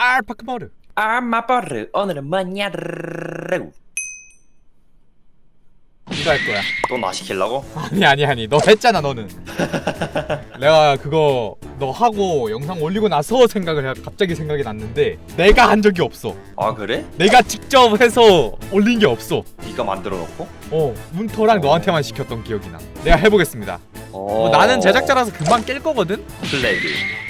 알파카모르 아마버르 오늘은 뭐냐르 이거 할 거야 또 나 시키려고? 아니 아니 아니 너 했잖아 너는. 내가 그거 너 하고 영상 올리고 나서 생각을 해 갑자기 생각이 났는데 내가 한 적이 없어. 아 그래? 내가 직접 해서 올린 게 없어. 네가 만들어 놓고? 어 문터랑 너한테만 시켰던 기억이 나. 내가 해보겠습니다. 뭐 어... 나는 제작자라서 금방 깰 거거든? 플래그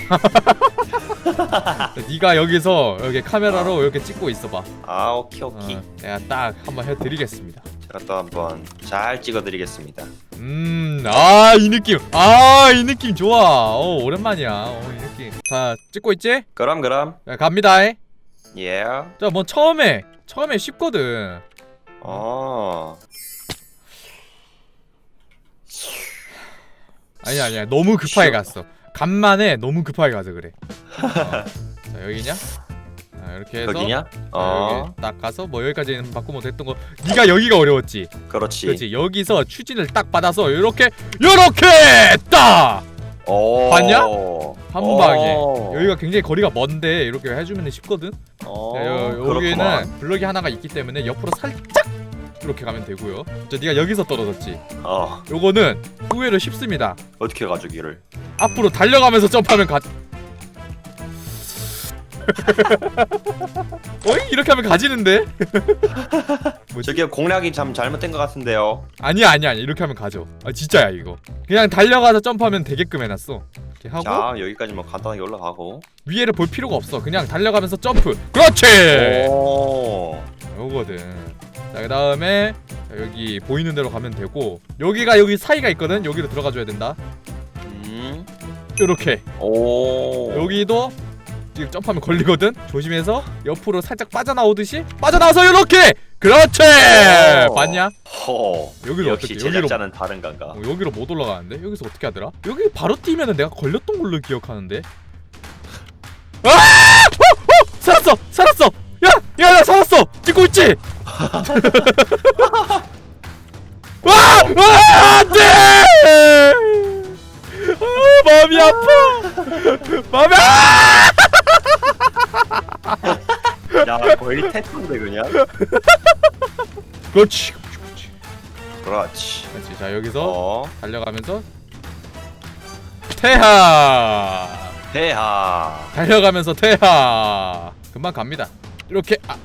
네가 여기서 여기 카메라로 이렇게 찍고 있어봐. 아 오케이 오케이. 어, 내가 딱 한번 해드리겠습니다. 제가 또 한번 잘 찍어드리겠습니다. 음 아 이 느낌. 아 이 느낌 좋아. 어 오랜만이야. 어이 느낌. 자 찍고 있지? 그럼 그럼. 자 갑니다. 예자뭐 처음에 처음에 쉽거든. 어... 아니 아니야. 너무 급하게 갔어 간만에 너무 급하게 가서 그래. 어. 자 여기냐? 자 이렇게 해서 여기냐? 자, 어... 여기 딱 가서 뭐 여기까지는 바꾸면 됐던 거. 네가 여기가 어려웠지. 그렇지. 그렇지. 여기서 추진을 딱 받아서 이렇게 이렇게! 딱 오... 봤냐? 한 방에. 오... 여기가 굉장히 거리가 먼데 이렇게 해주면 쉽거든. 어... 자, 여, 그렇구만. 여기는 블럭이 하나가 있기 때문에 옆으로 살짝 이렇게 가면 되고요. 자 네가 여기서 떨어졌지. 어... 요거는 후회로 쉽습니다. 어떻게 길을 앞으로 달려가면서 점프하면 가. 어이? 이렇게 하면 가지는데? 저기 공략이 참 잘못된 것 같은데요. 아니야 아니야 아니야. 이렇게 하면 가죠. 아 진짜야 이거. 그냥 달려가서 점프하면 되게끔 해놨어. 이렇게 하고. 자 여기까지 뭐 간단하게 올라가고. 위에를 볼 필요가 없어. 그냥 달려가면서 점프. 그렇지! 오... 요거든. 자 그다음에 자, 여기 보이는 대로 가면 되고. 여기가 여기 사이가 있거든. 여기로 들어가 줘야 된다. 음... 요렇게. 오... 여기도 지금 점프하면 걸리거든? 조심해서 옆으로 살짝 빠져나오듯이 빠져나와서 요렇게! 그렇지! 오. 봤냐? 허... 여기로 역시 어떻게 여기로 제작자는 다른 건가? 어, 여기로 못 올라가는데? 여기서 어떻게 하더라? 여기 바로 뛰면은 내가 걸렸던 걸로 기억하는데. 아! 어! 어! 살았어! 살았어! 야야 나 살았어! 찍고 있지? 와! 와! 안돼! 마음이 아! 야 거의 태권데 그냥 그렇지. 그렇지. 그렇지 그렇지. 자 여기서 어 달려가면서 태하. 대하 달려가면서 태하. 금방 갑니다. 이렇게 아.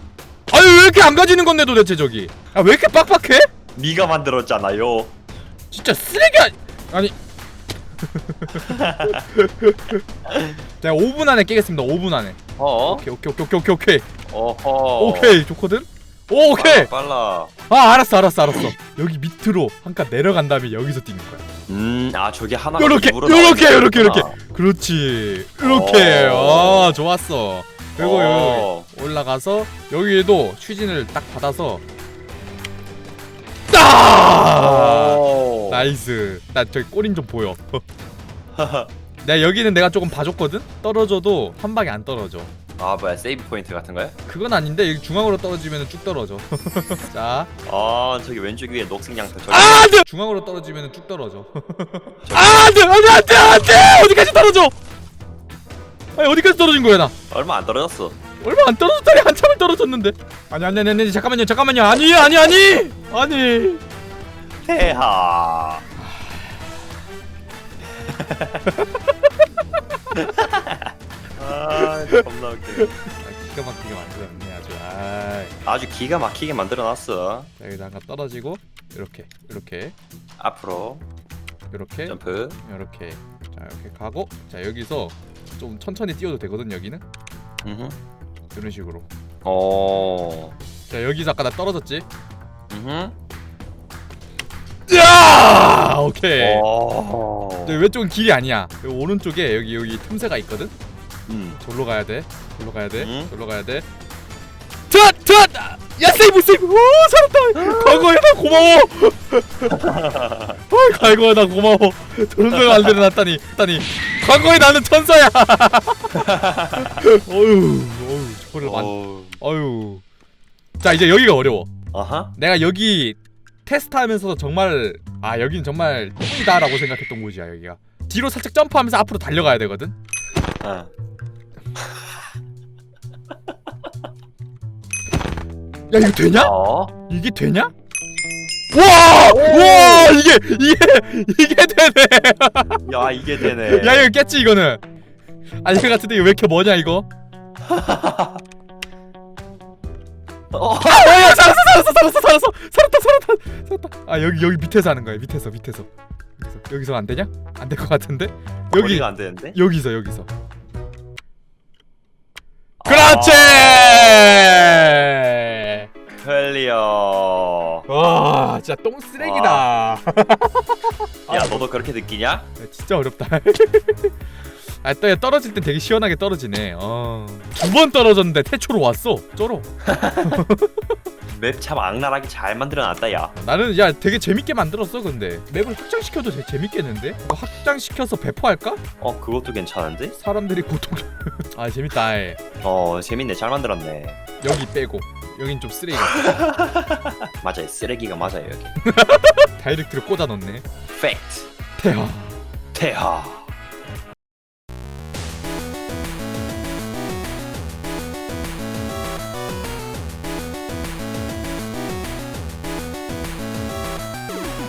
아유 왜 이렇게 안 가지는 건데 도대체 저기? 아 왜 이렇게 빡빡해? 네가 만들었잖아요 진짜 쓰레기 아니. 아니. 제가 5분 안에 깨겠습니다. 5분 안에. 어? 오케이 오케이 오케이 오케이 오케이 어허 오케이 좋거든. 오, 오케이. 빨라, 빨라 아 알았어 알았어 알았어. 여기 밑으로 한 칸 내려간 다음에 여기서 뛰는 거야. 음 아 저기 하나가 요렇게 입으로 요렇게 나오는 요렇게 요렇게. 거구나. 그렇지. 이렇게. 오. 아 좋았어. 그리고 어. 여기 올라가서 여기에도 추진을 딱 받아서 딱. 오. 나이스. 나 저기 꼬린 좀 보여. 내가 여기는 내가 조금 봐줬거든. 떨어져도 한 방에 안 떨어져. 아 뭐야 세이브 포인트 같은 거야? 그건 아닌데 여기 중앙으로 떨어지면 쭉 떨어져. 자, 아 저기 왼쪽 위에 녹색 양털 저기 아, 네. 중앙으로 떨어지면 쭉 떨어져. 아, 안돼, 안돼, 안돼, 안돼. 어디까지 떨어져? 아니 어디까지 떨어진 거야 나? 얼마 안 떨어졌어 얼마 안 떨어졌다니 한참을 떨어졌는데. 아니 아니 아니 아니 잠깐만요, 잠깐만요. 아니 아니 아니 아니. 대하. 아 겁나 웃겨 아, 기가 막히게 만들었네 아주. 아, 아주 기가 막히게 만들어놨어. 자, 여기다 하나 떨어지고 이렇게 이렇게. 앞으로. 이렇게. 점프. 이렇게. 자 이렇게 가고. 자 여기서 좀 천천히 뛰어도 되거든 여기는. 음흠. 이런 식으로. 오자 여기서 아까 나 떨어졌지? 음흠. 야 오케이. 오. 저 왼쪽은 길이 아니야. 여기 오른쪽에 여기 여기 틈새가 있거든. 음. 절로 가야 돼. 절로 가야 돼. 응? 절로 가야 돼. 자, 자, 야 세이브 세이브. 오 살았다. 과거에 나 고마워. 어, 과거에 나 고마워. 저런 걸 만들어놨다니. 다니. 과거에 나는 천사야. 어유, 어유, 저거를 만. 오. 어유. 자 이제 여기가 어려워. 아하 내가 여기 테스트하면서 정말 아 여기는 정말 똥이다라고 생각했던 곳이야 여기가 뒤로 살짝 점프하면서 앞으로 달려가야 되거든 어. 야 이거 되냐? 어? 이게 되냐? 와! 와! 이게 이게 이게 되네 야 이게 되네. 야 이거 깼지 이거는 아닐 것 같은데 이거 왜 이렇게 뭐냐 이거 어, 야, 살았어 살았어 살았어 살았다 살았다 살았다. 아 여기 여기 밑에서 하는 거야 밑에서 밑에서. 여기서 여기서 안 되냐? 안 될 것 같은데? 여기 안 되는데? 여기서 여기서. 아. 그렇지. 클리어. 와 진짜 똥 쓰레기다. 야 너도 그렇게 느끼냐? 야, 진짜 어렵다. 아, 또 떨어질 땐 되게 시원하게 떨어지네. 어. 두 번 떨어졌는데 태초로 왔어. 쩔어. 맵 참 악랄하게 잘 만들어놨다 야. 나는 야 되게 재밌게 만들었어 근데 맵을 확장시켜도 되게 재밌겠는데? 이거 확장시켜서 배포할까? 어 그것도 괜찮은데? 사람들이 고통. 아 재밌다. 아이. 어 재밌네 잘 만들었네. 여기 빼고 여긴 좀 쓰레기. 맞아요 쓰레기가 맞아요 여기. 다이렉트로 꽂아 넣네. 팩트. 태아. 태하.